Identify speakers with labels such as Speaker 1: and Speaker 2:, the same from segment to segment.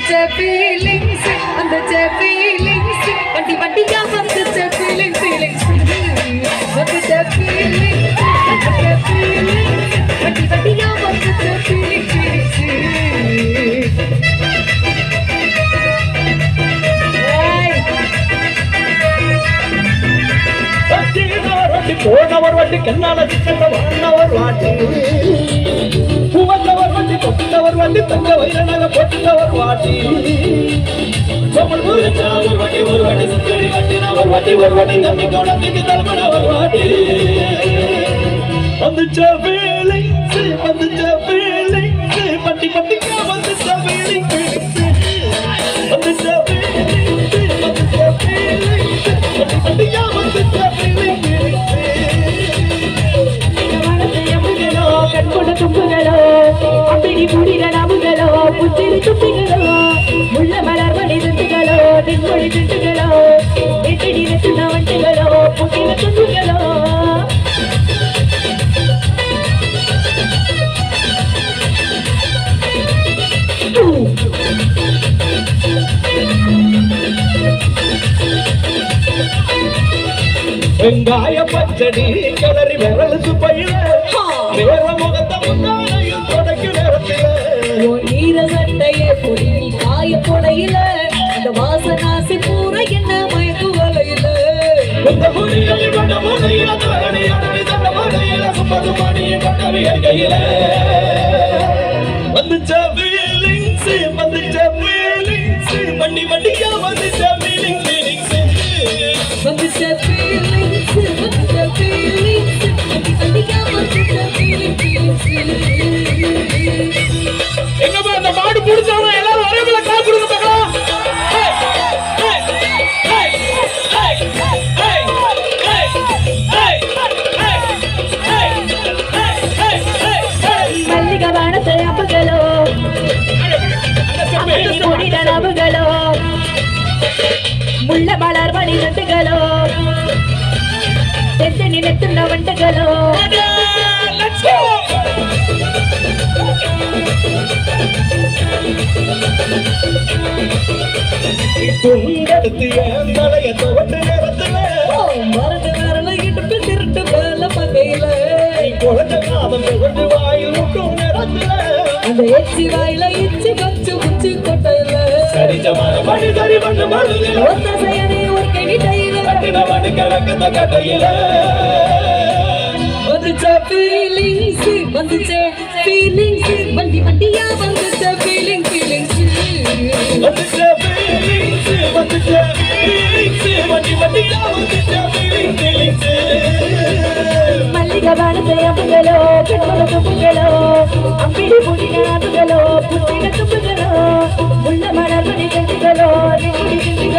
Speaker 1: வந்துச்ச feelings வந்துச்ச feelings வண்டி வண்டியா வந்துச்ச ஃபீலிங்ஸ் ஃபீலிங்ஸ் வந்துச்ச ஃபீலிங்ஸ் வந்துச்ச ஃபீலிங்ஸ்
Speaker 2: வண்டி போனவர் வாட்டி கண்ணால சிக்கத்தை வாட்டி. ஒரு வண்டி தங்க வயிறு நகை போட்டுங்க ஒரு வாட்டி ஒரு வண்டி ஒரு வண்டி சுத்தடி வட்டினா ஒரு வண்டி ஒரு வண்டி
Speaker 1: வந்து ಜಂಟುಗಳೋ ಎತ್ತಡಿ ರಸದ ವಂಟುಗಳೋ ಮುಟ್ಟಿನ ತುಂಡುಗಳೋ
Speaker 2: வெங்காய பச்சடி கிளறி விரல் சுப்பையில வந்துச்ச ஃபீலிங்ஸ் வந்துச்ச ஃபீலிங்ஸ் வண்டி வண்டியா வந்துச்ச ஃபீலிங்ஸ் ஃபீலிங்ஸ்
Speaker 1: வந்துச்ச feelings, வந்துச்ச feelings.
Speaker 2: எங்கப்பா அந்த மாடு புடிச்சவங்க
Speaker 1: వంట
Speaker 2: నిలతున్న వంటగలో துங்கெடுத்து என் தலைய துவட்ட நேரத்துல.
Speaker 1: மரண்ட நேரம் இடுப்பு திருட்டு மேல பகையில
Speaker 2: குழந்தை
Speaker 1: அந்த எச்சி வாயில இச்சி கச்சு குச்சி கொட்டையில.
Speaker 2: சரி சமான மடிக்க வைக்கத்த கதையில
Speaker 1: வந்துச்ச ஃபீலிங்ஸ் வந்துச்ச ஃபீலிங்ஸ் வண்டி வண்டியா வந்துச்ச ஃபீலிங் ஃபீலிங்ஸ்
Speaker 2: வந்துச்ச ஃபீலிங்ஸ் வந்துச்ச ஃபீலிங்ஸ் வண்டி வண்டியா வந்துச்ச ஃபீலிங் ஃபீலிங்ஸ்
Speaker 1: மல்லிகை வானத்தை அப்புகளோ கண்மல துப்புகளோ அம்பிடி புடின அதுகளோ புத்தின துப்புகளோ உள்ள மலர் மணி செஞ்சுகளோ நெஞ்சுடி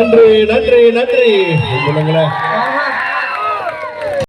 Speaker 2: நன்றி நன்றி நன்றி. சொல்லுங்களேன்.